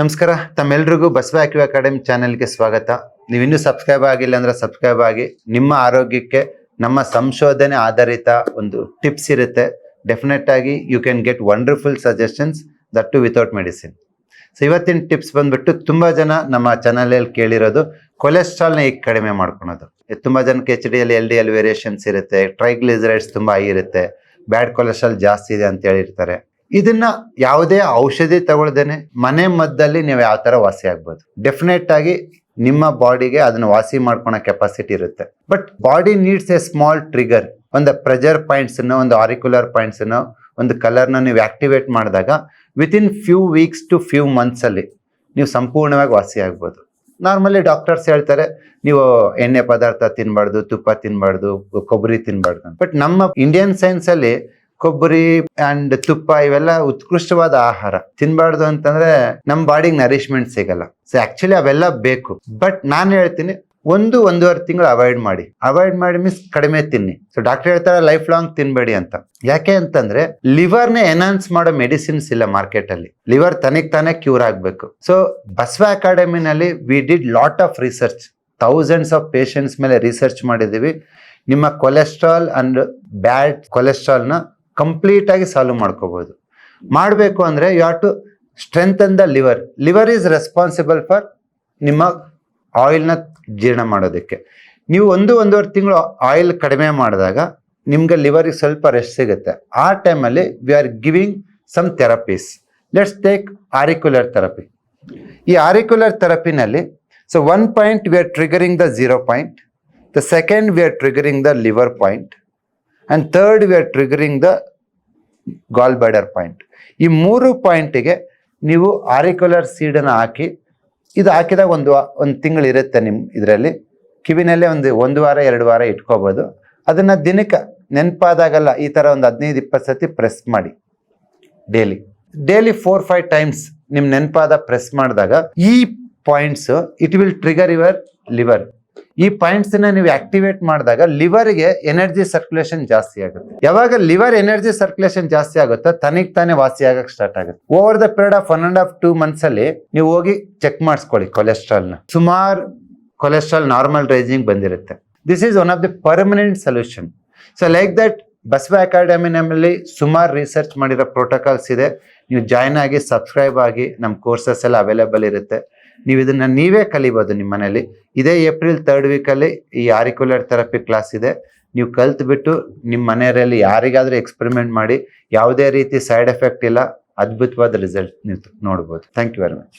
ನಮಸ್ಕಾರ. ತಮ್ಮೆಲ್ರಿಗೂ ಬಸವ ಆಕ್ಯೂ ಅಕಾಡೆಮಿ ಚಾನೆಲ್ಗೆ ಸ್ವಾಗತ. ನೀವು ಇನ್ನೂ ಸಬ್ಸ್ಕ್ರೈಬ್ ಆಗಿಲ್ಲ ಅಂದ್ರೆ ಸಬ್ಸ್ಕ್ರೈಬ್ ಆಗಿ. ನಿಮ್ಮ ಆರೋಗ್ಯಕ್ಕೆ, ನಮ್ಮ ಸಂಶೋಧನೆ ಆಧಾರಿತ ಒಂದು ಟಿಪ್ಸ್ ಇರುತ್ತೆ. ಡೆಫಿನೆಟ್ ಆಗಿ you can get wonderful suggestions that to without medicine so ಇವತ್ತಿನ ಟಿಪ್ಸ್ ಬಂದ್ಬಿಟ್ಟು ತುಂಬ ಜನ ನಮ್ಮ ಚಾನಲಲ್ಲಿ ಕೇಳಿರೋದು ಕೊಲೆಸ್ಟ್ರಾಲ್ನ ಹೇಗೆ ಕಡಿಮೆ ಮಾಡ್ಕೊಳೋದು. ತುಂಬಾ ಜನಕ್ಕೆ H D L L D L variations ಇರುತ್ತೆ. ಟ್ರೈಗ್ಲಿಸರೈಡ್ಸ್ ತುಂಬ ಹೈ ಇರುತ್ತೆ. ಬ್ಯಾಡ್ ಕೊಲೆಸ್ಟ್ರಾಲ್ ಜಾಸ್ತಿ ಇದೆ ಅಂತ ಹೇಳಿರ್ತಾರೆ. ಇದನ್ನ ಯಾವುದೇ ಔಷಧಿ ತಗೊಳ್ದೇನೆ ಮನೆ ಮದ್ದಲ್ಲಿ ನೀವು ಯಾವ ತರ ವಾಸಿ ಆಗ್ಬೋದು. ಡೆಫಿನೆಟ್ ಆಗಿ ನಿಮ್ಮ ಬಾಡಿಗೆ ಅದನ್ನ ವಾಸಿ ಮಾಡ್ಕೊಳೋ ಕೆಪಾಸಿಟಿ ಇರುತ್ತೆ. But body needs a small trigger ಒಂದು ಪ್ರೆಜರ್ ಪಾಯಿಂಟ್ಸ್ ಒಂದು ಆರಿಕ್ಯುಲರ್ ಪಾಯಿಂಟ್ಸ್ ಒಂದು ಕಲರ್ನ ನೀವು ಆಕ್ಟಿವೇಟ್ ಮಾಡಿದಾಗ within few weeks to few months ಅಲ್ಲಿ ನೀವು ಸಂಪೂರ್ಣವಾಗಿ ವಾಸಿ ಆಗ್ಬೋದು. ನಾರ್ಮಲಿ ಡಾಕ್ಟರ್ಸ್ ಹೇಳ್ತಾರೆ, ನೀವು ಎಣ್ಣೆ ಪದಾರ್ಥ ತಿನ್ಬಾರ್ದು, ತುಪ್ಪ ತಿನ್ಬಾರ್ದು, ಕೊಬ್ಬರಿ ತಿನ್ಬಾರ್ದು ಬಟ್ ನಮ್ಮ ಇಂಡಿಯನ್ ಸೈನ್ಸ್ ಅಲ್ಲಿ ಕೊಬ್ಬರಿ ಅಂಡ್ ತುಪ್ಪ ಇವೆಲ್ಲ ಉತ್ಕೃಷ್ಟವಾದ ಆಹಾರ. ತಿನ್ಬಾರ್ದು ಅಂತಂದ್ರೆ ನಮ್ಮ ಬಾಡಿಗೆ ನರಿಶ್ಮೆಂಟ್ ಸಿಗಲ್ಲ. ಸೊ ಆಕ್ಚುಲಿ ಅವೆಲ್ಲ ಬೇಕು. ಬಟ್ ನಾನು ಹೇಳ್ತೀನಿ, ಒಂದು ಒಂದೂವರೆ ತಿಂಗಳು ಅವಾಯ್ಡ್ ಮಾಡಿ. ಅವಾಯ್ಡ್ ಮಾಡಿ ಮೀನ್ಸ್ ಕಡಿಮೆ ತಿನ್ನಿ. ಸೊ ಡಾಕ್ಟರ್ ಹೇಳ್ತಾರೆ ಲೈಫ್ ಲಾಂಗ್ ತಿನ್ಬೇಡಿ ಅಂತ. ಯಾಕೆ ಅಂತಂದ್ರೆ ಲಿವರ್ನ ಎನ್ಹಾನ್ಸ್ ಮಾಡೋ ಮೆಡಿಸಿನ್ಸ್ ಇಲ್ಲ ಮಾರ್ಕೆಟ್ ಅಲ್ಲಿ. ಲಿವರ್ ತನಿಗ್ ತಾನೇ ಕ್ಯೂರ್ ಆಗ್ಬೇಕು. So Basava ಅಕಾಡೆಮಿನಲ್ಲಿ we did lot of research thousands of patients ಮೇಲೆ ರಿಸರ್ಚ್ ಮಾಡಿದೀವಿ ನಿಮ್ಮ ಕೊಲೆಸ್ಟ್ರಾಲ್ ಅಂಡ್ ಬ್ಯಾಡ್ ಕೊಲೆಸ್ಟ್ರಾಲ್ನ ಕಂಪ್ಲೀಟ್ ಆಗಿ ಸಾಲ್ವ್ ಮಾಡ್ಕೋಬಹುದು ಮಾಡಬೇಕು ಅಂದ್ರೆ you have to strengthen the liver liver is responsible for ನಿಮ್ಮ ಆಯಿಲ್ನ ಜೀರ್ಣ ಮಾಡೋದಕ್ಕೆ. ನೀವು ಒಂದು, ಒಂದೂವರೆ ತಿಂಗಳು ಆಯಿಲ್ ಕಡಿಮೆ ಮಾಡಿದಾಗ ನಿಮ್ಗೆ ಲಿವರಿಗೆ ಸ್ವಲ್ಪ ರೆಸ್ಟ್ ಸಿಗುತ್ತೆ. ಆ ಟೈಮಲ್ಲಿ we are giving some therapies let's take auricular therapy ಈ auricular ಥೆರಪಿನಲ್ಲಿ so one point we are triggering the zero point the second we are triggering the liver point and third we are triggering the gallbladder point ಈ ಮೂರು ಪಾಯಿಂಟಿಗೆ ನೀವು auricular ಸೀಡನ್ನು ಹಾಕಿ, ಇದು ಹಾಕಿದಾಗ ಒಂದು ಒಂದು ತಿಂಗಳು ಇರುತ್ತೆ ನಿಮ್ಮ ಇದರಲ್ಲಿ. ಕಿವಿನಲ್ಲೇ ಒಂದು ಒಂದು ವಾರ, ಎರಡು ವಾರ ಇಟ್ಕೋಬೋದು. ಅದನ್ನು ದಿನಕ್ಕೆ ನೆನಪಾದಾಗಲ್ಲ ಈ ಥರ ಒಂದು ಹದಿನೈದು, ಇಪ್ಪತ್ತು ಸತಿ ಪ್ರೆಸ್ ಮಾಡಿ. Daily daily four five times ನಿಮ್ಮ ನೆನಪಾದ ಪ್ರೆಸ್ ಮಾಡಿದಾಗ ಈ points it will trigger your liver ಈ ಪಾಯಿಂಟ್ಸ್ನ ನೀವು ಆಕ್ಟಿವೇಟ್ ಮಾಡಿದಾಗ ಲಿವರ್ಗೆ ಎನರ್ಜಿ ಸರ್ಕ್ಯುಲೇಷನ್ ಜಾಸ್ತಿ ಆಗುತ್ತೆ. ಯಾವಾಗ ಲಿವರ್ ಎನರ್ಜಿ ಸರ್ಕ್ಯುಲೇಷನ್ ಜಾಸ್ತಿ ಆಗುತ್ತೋ ತನಿಗ್ ತಾನೇ ವಾಸಿ ಆಗಕ್ ಸ್ಟಾರ್ಟ್ ಆಗುತ್ತೆ. Over the period of one and half two months ಅಲ್ಲಿ ನೀವು ಹೋಗಿ ಚೆಕ್ ಮಾಡಿಸ್ಕೊಳ್ಳಿ ಕೊಲೆಸ್ಟ್ರಾಲ್ನ ಸುಮಾರು ಕೊಲೆಸ್ಟ್ರಾಲ್ ನಾರ್ಮಲ್ ರೇಂಜಿಂಗ್ ಬಂದಿರುತ್ತೆ. This is one of the permanent solution so like that Basava ಅಕಾಡೆಮಿನಲ್ಲಿ ಸುಮಾರು ರಿಸರ್ಚ್ ಮಾಡಿರೋ ಪ್ರೋಟೋಕಾಲ್ಸ್ ಇದೆ. ನೀವು ಜಾಯ್ನ್ ಆಗಿ ಸಬ್ಸ್ಕ್ರೈಬ್ ಆಗಿ ನಮ್ಮ ಕೋರ್ಸಸ್ ಎಲ್ಲ ಅವೈಲೇಬಲ್ ಇರುತ್ತೆ. ನೀವು ಇದನ್ನ ನೀವೇ ಕಲಿಬೋದು ನಿಮ್ಮ ಮನೇಲಿ. ಇದೇ ಏಪ್ರಿಲ್ ತರ್ಡ್ ವೀಕಲ್ಲಿ ಈ ಆರಿಕ್ಯುಲರ್ ಥೆರಪಿ ಕ್ಲಾಸ್ ಇದೆ. ನೀವು ಕಲ್ತ್ಬಿಟ್ಟು ನಿಮ್ಮ ಮನೆಯವರಲ್ಲಿ ಯಾರಿಗಾದರೂ ಎಕ್ಸ್ಪೆರಿಮೆಂಟ್ ಮಾಡಿ, ಯಾವುದೇ ರೀತಿ ಸೈಡ್ ಎಫೆಕ್ಟ್ ಇಲ್ಲ, ಅದ್ಭುತವಾದ ರಿಸಲ್ಟ್ ನೀವು ನೋಡ್ಬೋದು. Thank you very much